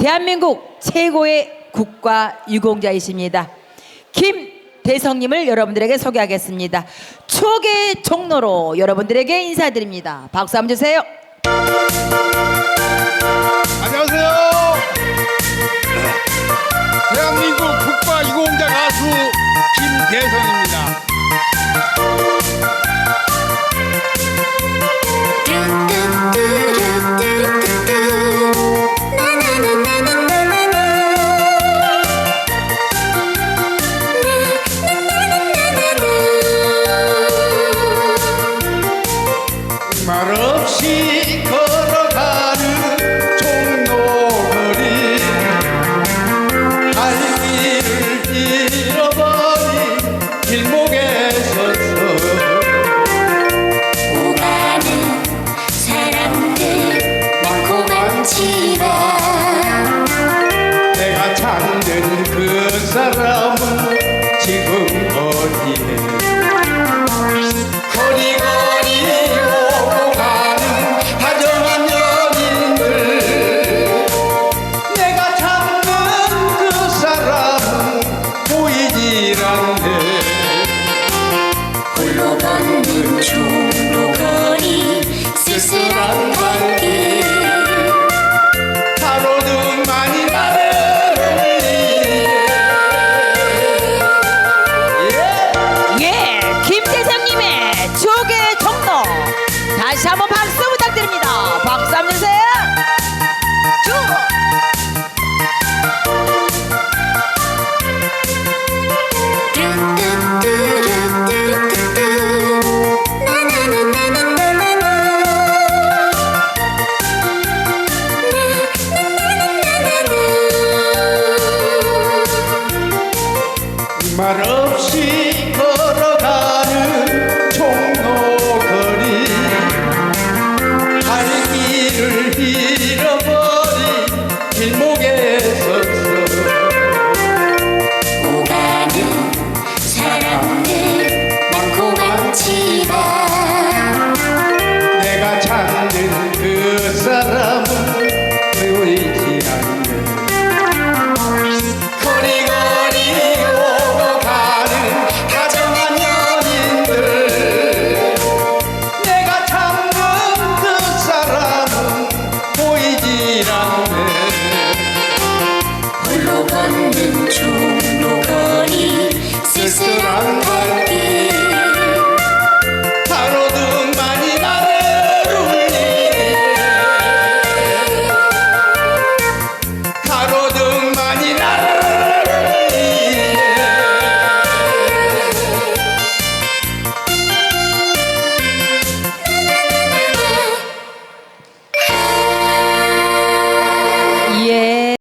대한민국 최고의 국가 유공자이십니다. 김대성님을 여러분들에게 소개하겠습니다. 추억의 종로로 여러분들에게 인사드립니다. 박수 한번 주세요. 사람은 지금 어디에 거리거리 오고 가는 다정한 연인들 내가 찾는 그 사람은 보이질 않네. 홀로 걷는 종 my upset.